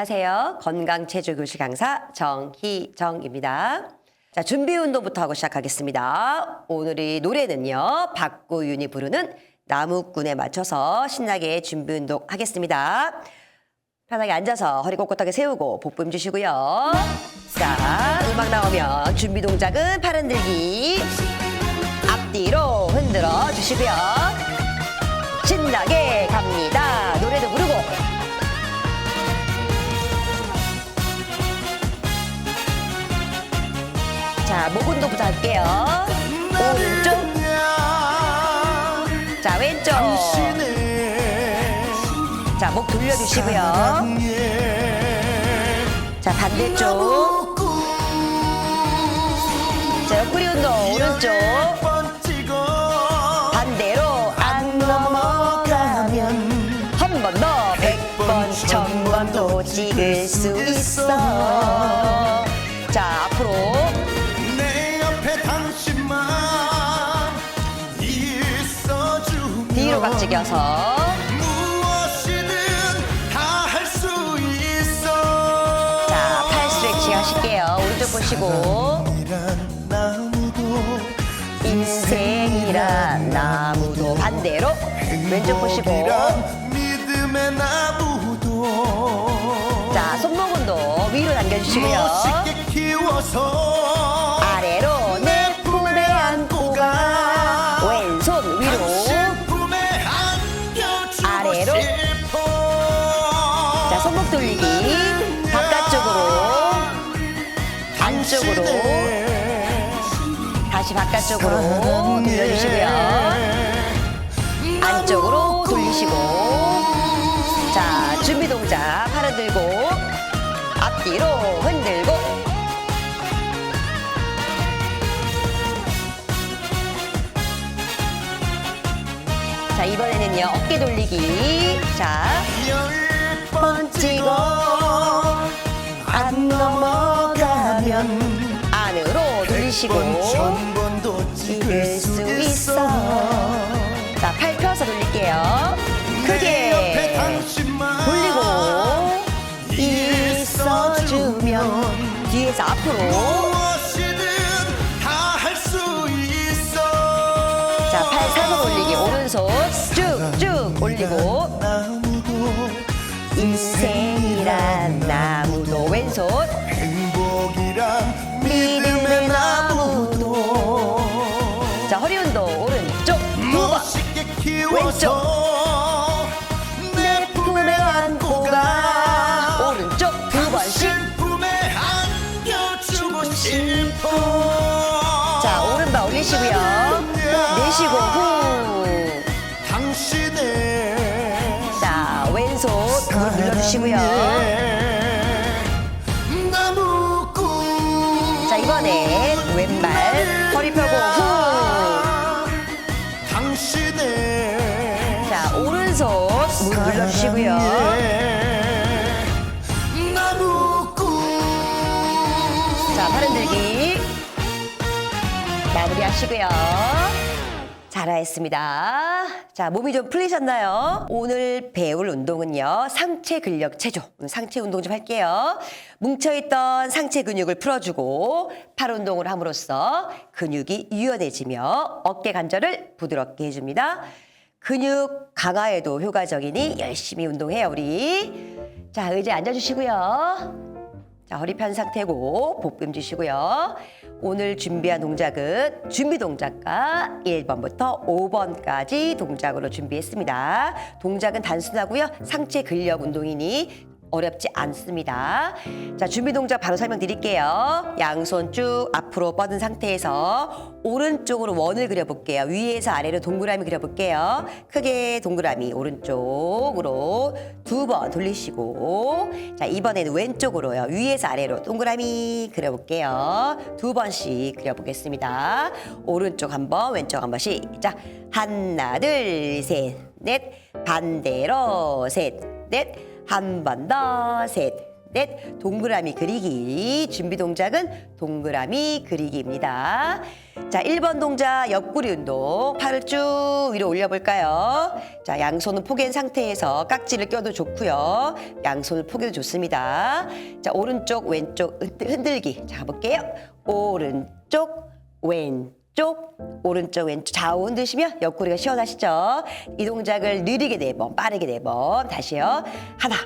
안녕하세요. 건강체조 교실 강사 정희정입니다. 자, 준비 운동부터 하고 시작하겠습니다. 오늘의 노래는요. 박구윤이 부르는 나무꾼에 맞춰서 신나게 준비 운동 하겠습니다. 편하게 앉아서 허리 꼿꼿하게 세우고 복부 주시고요. 자, 음악 나오면 준비 동작은 팔 흔들기. 앞뒤로 흔들어 주시고요. 신나게 갑니다. 노래도 부르고. 자, 목 운동부터 할게요. 오른쪽, 자, 왼쪽. 자, 목 돌려주시고요. 자, 반대쪽. 자, 옆구리 운동, 오른쪽. 반대로 안 넘어가면 한 번 더, 백 번, 천 번도 찍을 수 있어. 박치겨서. 무엇이든 다 할 수 있어 자, 팔 스트레칭 하실게요. 오른쪽 보시고. 이란 나무도 인생이란 나무도 반대로. 왼쪽 보시고. 행복이란 믿음의 나무도 자, 손목 운동 위로 당겨주시고요. 멋있게 키워서 다시 바깥쪽으로 돌려주시고요. 안쪽으로 돌리시고. 자, 준비 동작. 팔 흔들고. 앞뒤로 흔들고. 자, 이번에는요. 어깨 돌리기. 자, 열 번 찍어. 안 넘어가면 번도 찍을 수 있어. 자, 팔 펴서 돌릴게요. 크게. 돌리고. 있어주면 뒤에서 앞으로. 무엇이든 다할수 있어. 자, 팔 사선 올리기. 오른손 쭉쭉 올리고. 나무도 인생이란 나무도. 왼손. 행복 키워서 내 품에 안고 가 오른쪽 두 번씩 당신 품에 안겨주고 싶어 자, 오른발 올리시고요. 내쉬고 후. 당신의 자, 왼손 무릎 눌러주시고요. 나무꾼 자, 이번엔 왼발 허리 펴고 후. 나무꾼 자, 팔 흔들기. 마무리 하시고요. 잘하셨습니다. 자, 몸이 좀 풀리셨나요? 오늘 배울 운동은요, 상체 근력 체조. 오늘 상체 운동 좀 할게요. 뭉쳐있던 상체 근육을 풀어주고, 팔 운동을 함으로써 근육이 유연해지며 어깨 관절을 부드럽게 해줍니다. 근육 강화에도 효과적이니 열심히 운동해요, 우리. 자, 의자에 앉아주시고요. 자, 허리 편 상태고 복부 주시고요. 오늘 준비한 동작은 준비 동작과 1번부터 5번까지 동작으로 준비했습니다. 동작은 단순하고요. 상체 근력 운동이니 어렵지 않습니다. 자, 준비 동작 바로 설명드릴게요. 양손 쭉 앞으로 뻗은 상태에서 오른쪽으로 원을 그려볼게요. 위에서 아래로 동그라미 그려볼게요. 크게 동그라미 오른쪽으로 두 번 돌리시고 자, 이번에는 왼쪽으로요. 위에서 아래로 동그라미 그려볼게요. 두 번씩 그려보겠습니다. 오른쪽 한 번, 왼쪽 한번 시작. 하나, 둘, 셋, 넷. 반대로 셋, 넷. 한 번 더, 셋, 넷. 동그라미 그리기. 준비 동작은 동그라미 그리기입니다. 자, 1번 동작 옆구리 운동. 팔을 쭉 위로 올려볼까요? 자, 양손은 포갠 상태에서 깍지를 껴도 좋고요. 양손을 포개도 좋습니다. 자, 오른쪽, 왼쪽 흔들- 흔들기. 자, 가볼게요. 오른쪽, 왼쪽, 오른쪽, 왼쪽 좌우 흔드시면 옆구리가 시원하시죠? 이 동작을 느리게 네 번, 빠르게 네 번. 다시요. 하나,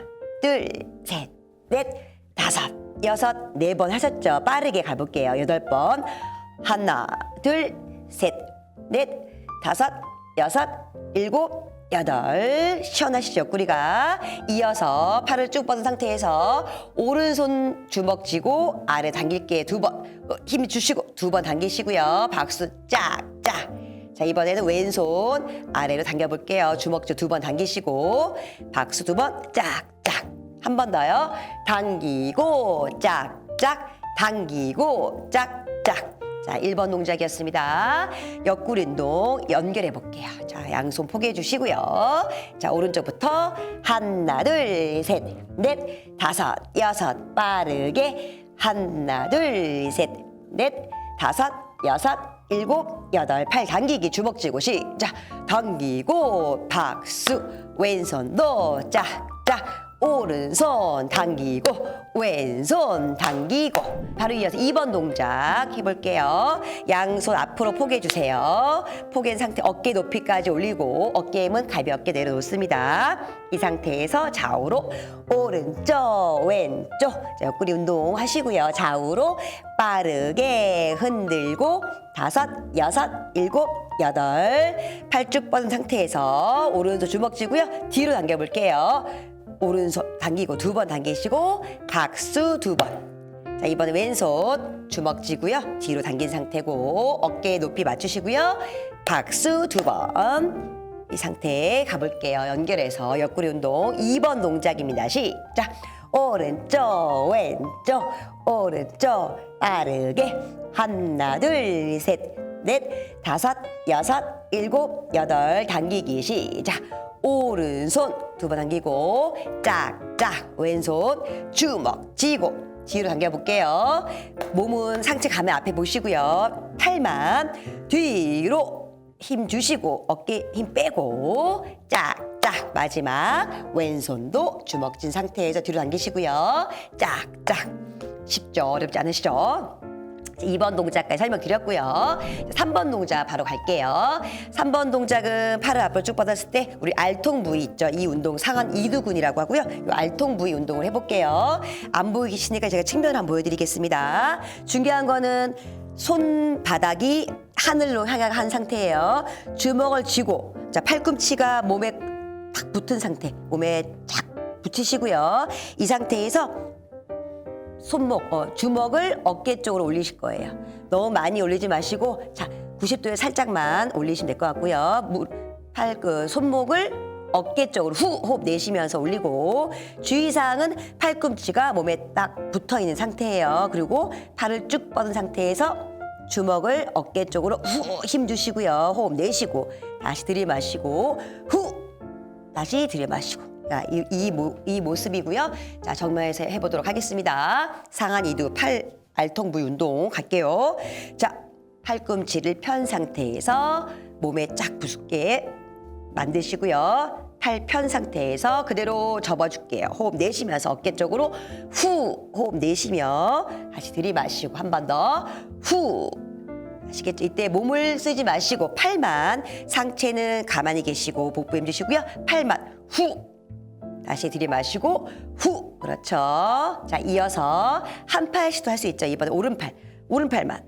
둘, 셋, 넷, 다섯, 여섯, 네 번 하셨죠? 빠르게 가볼게요. 여덟 번. 하나, 둘, 셋, 넷, 다섯, 여섯, 일곱, 여덟. 시원하시죠? 옆구리가. 이어서 팔을 쭉 뻗은 상태에서 오른손 주먹 쥐고 아래 당길게 두 번. 어, 힘 주시고 두 번 당기시고요. 박수 짝짝. 자, 이번에는 왼손 아래로 당겨볼게요. 주먹 두번 당기시고 박수 두 번 짝짝. 한 번 더요. 당기고 짝짝. 당기고 짝짝. 자, 1번 동작이었습니다. 옆구리 운동 연결해 볼게요. 자, 양손 포개해 주시고요. 자, 오른쪽부터 하나, 둘, 셋, 넷, 다섯, 여섯, 빠르게 하나, 둘, 셋, 넷, 다섯, 여섯, 일곱, 여덟, 팔 당기기 주먹 쥐고 시작. 당기고 박수 왼손도 짝짝 오른손 당기고 왼손 당기고 바로 이어서 2번 동작 해볼게요. 양손 앞으로 포개해 주세요. 포개한 상태 어깨 높이까지 올리고 어깨 힘은 가볍게 내려놓습니다. 이 상태에서 좌우로 오른쪽 왼쪽 자, 옆구리 운동 하시고요. 좌우로 빠르게 흔들고 다섯 여섯 일곱 여덟 팔쭉 뻗은 상태에서 오른손 주먹 쥐고요. 뒤로 당겨볼게요. 오른손 당기고 두 번 당기시고 박수 두 번. 자 이번에 왼손 주먹 쥐고요. 뒤로 당긴 상태고 어깨 높이 맞추시고요. 박수 두 번. 이 상태에 가볼게요. 연결해서 옆구리 운동 2번 동작입니다. 시작. 오른쪽 왼쪽 오른쪽 빠르게 하나 둘 셋 넷 다섯 여섯 일곱 여덟 당기기 시작. 오른손 두 번 당기고 짝짝 왼손 주먹 쥐고 뒤로 당겨 볼게요. 몸은 상체 가면 앞에 보시고요. 팔만 뒤로 힘 주시고 어깨 힘 빼고 짝짝 마지막 왼손도 주먹 쥔 상태에서 뒤로 당기시고요. 짝짝 쉽죠? 어렵지 않으시죠? 2번 동작까지 설명드렸고요. 3번 동작 바로 갈게요. 3번 동작은 팔을 앞으로 쭉 뻗었을 때 우리 알통 부위 있죠. 이 운동 상한 이두근이라고 하고요. 이 알통 부위 운동을 해볼게요. 안 보이시니까 제가 측면을 한번 보여드리겠습니다. 중요한 거는 손바닥이 하늘로 향한 상태예요. 주먹을 쥐고 자 팔꿈치가 몸에 탁 붙은 상태, 몸에 탁 붙이시고요. 이 상태에서 손목, 어, 주먹을 어깨 쪽으로 올리실 거예요. 너무 많이 올리지 마시고, 자, 90도에 살짝만 올리시면 될 것 같고요. 무, 팔, 그, 손목을 어깨 쪽으로 후 호흡 내쉬면서 올리고, 주의사항은 팔꿈치가 몸에 딱 붙어 있는 상태예요. 그리고 팔을 쭉 뻗은 상태에서 주먹을 어깨 쪽으로 후 힘 주시고요. 호흡 내쉬고, 다시 들이마시고, 후! 다시 들이마시고. 자, 이, 이, 모, 이 모습이고요. 자, 정면에서 해보도록 하겠습니다. 상한 이두 팔 알통 부위 운동 갈게요. 자, 팔꿈치를 편 상태에서 몸에 쫙 붙게 만드시고요. 팔 편 상태에서 그대로 접어줄게요. 호흡 내쉬면서 어깨 쪽으로 후 호흡 내쉬며 다시 들이마시고 한 번 더 후. 아시겠죠? 이때 몸을 쓰지 마시고 팔만 상체는 가만히 계시고 복부 힘주시고요. 팔만 후 다시 들이마시고 후 그렇죠. 자 이어서 한 팔씩도 할 수 있죠. 이번에 오른팔 오른팔만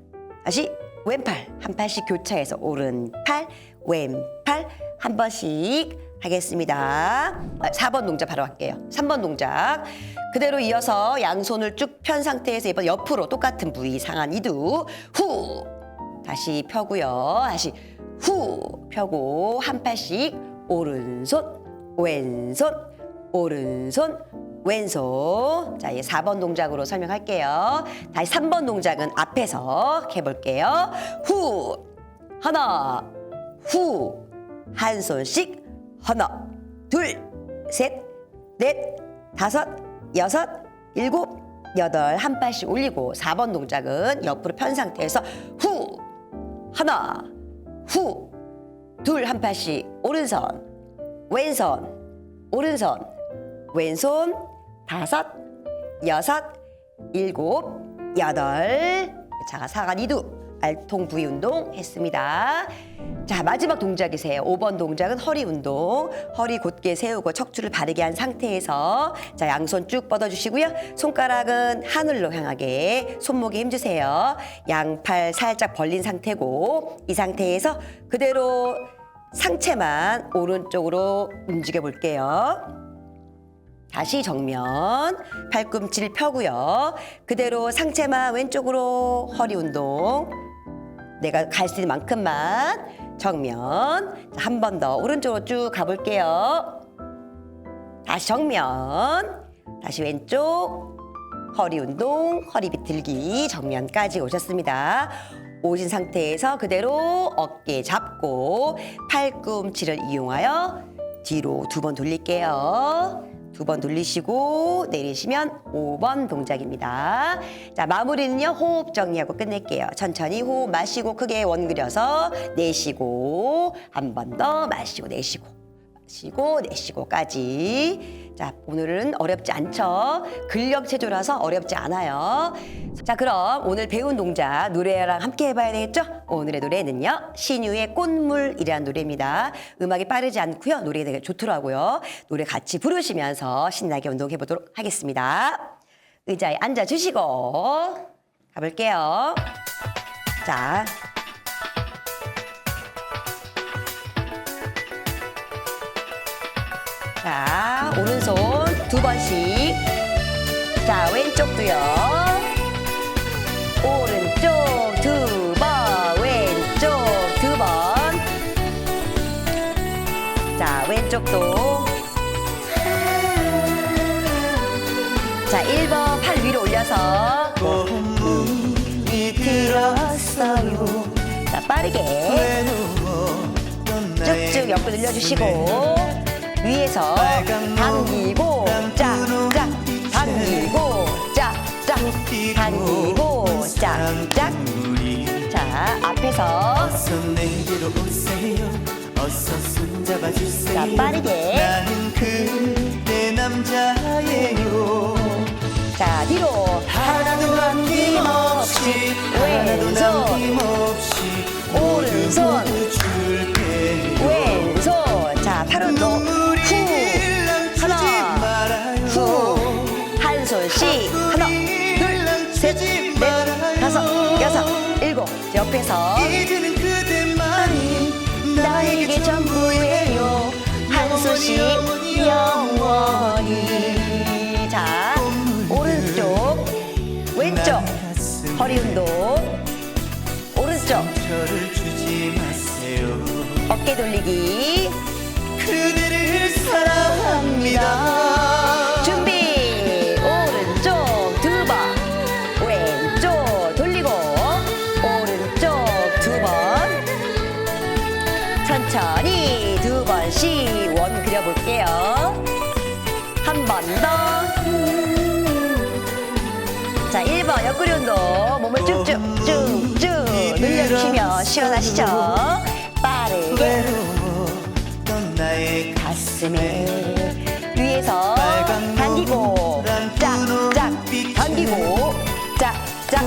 다시 왼팔 한 팔씩 교차해서 오른팔 왼팔 한 번씩 하겠습니다. 아, 4번 동작 바로 할게요. 3번 동작 그대로 이어서 양손을 쭉 편 상태에서 이번 옆으로 똑같은 부위 상한 이두 후 다시 펴고요. 다시 후 펴고 한 팔씩 오른손 왼손 오른손 왼손. 자 이제 4번 동작으로 설명할게요. 다시 3번 동작은 앞에서 해볼게요. 후 하나. 후 한 손씩 하나 둘 셋 넷 다섯 여섯 일곱, 여덟, 한 발씩 올리고 4번 동작은 옆으로 편 상태에서 후, 하나, 후, 둘, 한 팔씩 오른손, 왼손, 오른손, 왼손, 다섯, 여섯, 일곱, 여덟. 자, 사간 이두 알통 부위 운동 했습니다. 자, 마지막 동작이세요. 5번 동작은 허리 운동. 허리 곧게 세우고 척추를 바르게 한 상태에서 자, 양손 쭉 뻗어 주시고요. 손가락은 하늘로 향하게 손목에 힘 주세요. 양팔 살짝 벌린 상태고 이 상태에서 그대로 상체만 오른쪽으로 움직여 볼게요. 다시 정면 팔꿈치를 펴고요. 그대로 상체만 왼쪽으로 허리 운동. 내가 갈 수 있는 만큼만 정면 한 번 더 오른쪽으로 쭉 가볼게요. 다시 정면 다시 왼쪽 허리 운동 허리 비틀기 정면까지 오셨습니다. 오신 상태에서 그대로 어깨 잡고 팔꿈치를 이용하여 뒤로 두 번 돌릴게요. 두 번 돌리시고 내리시면 5번 동작입니다. 자, 마무리는요. 호흡 정리하고 끝낼게요. 천천히 호흡 마시고 크게 원 그려서 내쉬고 한 번 더 마시고 내쉬고 마시고 내쉬고까지. 자, 오늘은 어렵지 않죠? 근력 체조라서 어렵지 않아요. 자, 그럼 오늘 배운 동작 노래랑 함께 해봐야 되겠죠? 오늘의 노래는요. 신유의 꽃물이라는 노래입니다. 음악이 빠르지 않고요. 노래가 되게 좋더라고요. 노래 같이 부르시면서 신나게 운동해 보도록 하겠습니다. 의자에 앉아 주시고 가볼게요. 자, 자, 오른손 두 번씩. 자, 왼쪽도요. 오른쪽 두 번, 왼쪽 두 번. 자, 왼쪽도. 자, 1번 팔 위로 올려서. 꽃무늬 들었어요 자, 빠르게. 쭉쭉 옆으로 늘려주시고 위에서 당기고 짝짝 당기고 짝짝 당기고 짝짝 자 앞에서 자, 빠르게. 자 뒤로 하나도 남김없이 왼손. 오른손. 왼손 자 팔운동 옆에서 이제는 그대만이 나에게 전부예요. 한 손씩 영원히 자 오른쪽 왼쪽 허리 운동. 오른쪽. 어깨 돌리기. 그대를 사랑합니다 천천히 두 번씩 원 그려볼게요. 한 번 더. 자, 1번 옆구리 운동. 몸을 쭉쭉쭉쭉 늘려주시면 시원하시죠? 빠르게 가슴에 위에서 당기고 짝짝 당기고 짝짝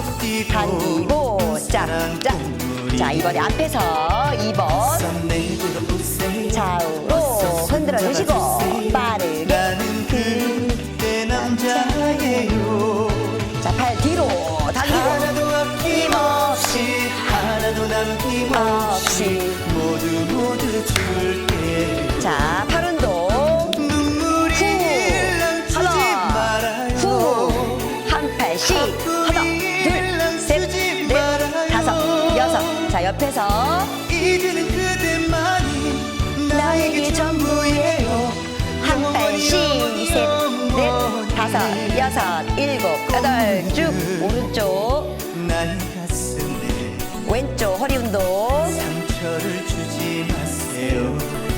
당기고 짝짝 자 이번에 앞에서 2번 어서 내게로 오세요 좌우로 흔들어 주시고. 빠르게 왼쪽 허리 운동 상처를 주지 마세요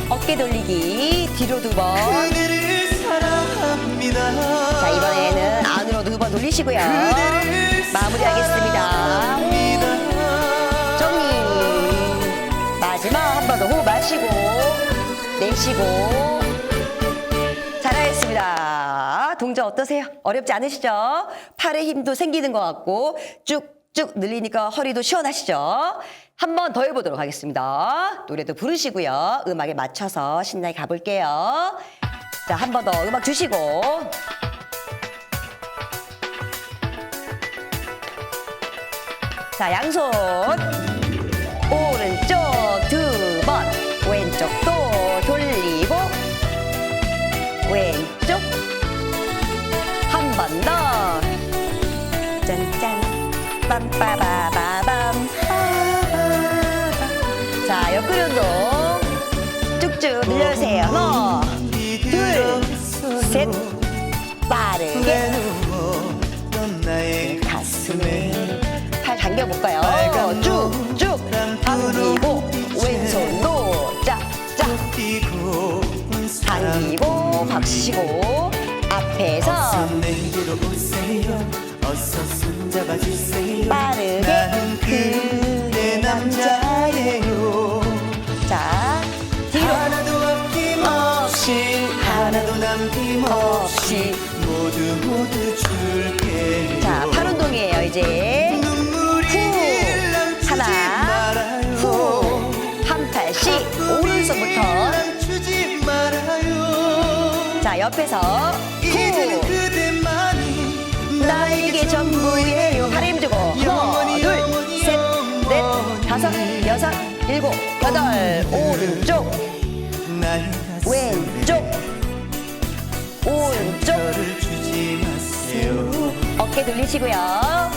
어깨 돌리기 뒤로 두 번 그대를 사랑합니다 자 이번에는 안으로 번 돌리시고요. 마무리하겠습니다. 정리. 마지막 한 번 더 호흡 마시고 내쉬고 잘하셨습니다. 동작 어떠세요? 어렵지 않으시죠? 팔에 힘도 생기는 것 같고 쭉 쭉 늘리니까 허리도 시원하시죠? 한 번 더 해보도록 하겠습니다. 노래도 부르시고요. 음악에 맞춰서 신나게 가볼게요. 자, 한 번 더 음악 주시고 자, 양손 빠바바밤 빠바밤. 자, 옆구리 운동. 쭉쭉 늘려주세요. 하나, 둘, 셋. 빠르게. 가슴에 팔 당겨볼까요? 쭉쭉. 당기고 왼손도. 짝짝 당기고 박수시고 앞에서. 어서 내게로 오세요. 어서 손 잡아 주세요 이제 후. 하나 후한 팔씩 오른손부터. 자 옆에서 후. 나에게 전부예요. 팔 힘주고. 하나 둘셋넷 다섯 여섯 일곱 여덟 오른쪽 어깨 돌리시고요.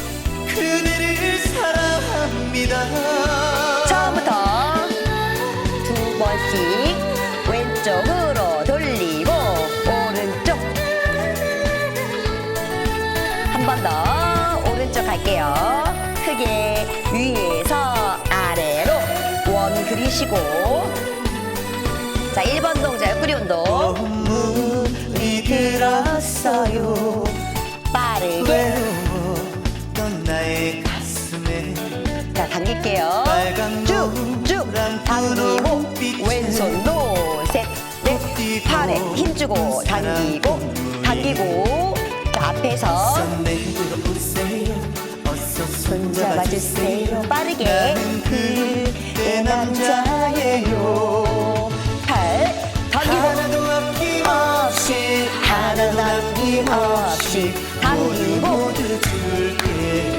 그대를 사랑합니다. 처음부터 두 번씩 왼쪽으로 돌리고 오른쪽. 한 번 더 오른쪽 갈게요. 크게 위에서 아래로 원 그리시고. 자 1번 동작 옆구리 운동. 눈물이 들었어요 빠르게 외로웠던 나의 가슴에 자 당길게요. 빨간 쭉쭉. 당기고 분홍빛에 왼손도 셋넷 팔에 힘주고 당기고 당기고. 자 앞에서. 어서 내게로 오세요. 어서 손잡아 주세요. 빠르게. 그대 남자예요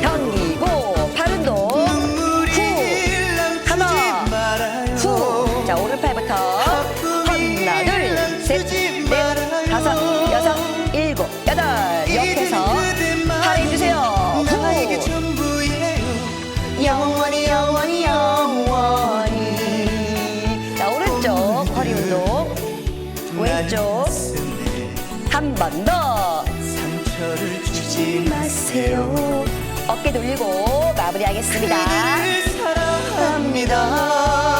당기고 팔 운동 남치지 하나, 후자 오른팔부터 하나 둘셋넷 다섯 여섯 일곱 여덟. 옆에서 팔 나에게 후 영원히 영원히 영원히. 자 오른쪽 허리 운동. 왼쪽 한 번 더. 상처를 주지 마세요 어깨 돌리고 마무리하겠습니다. 사랑합니다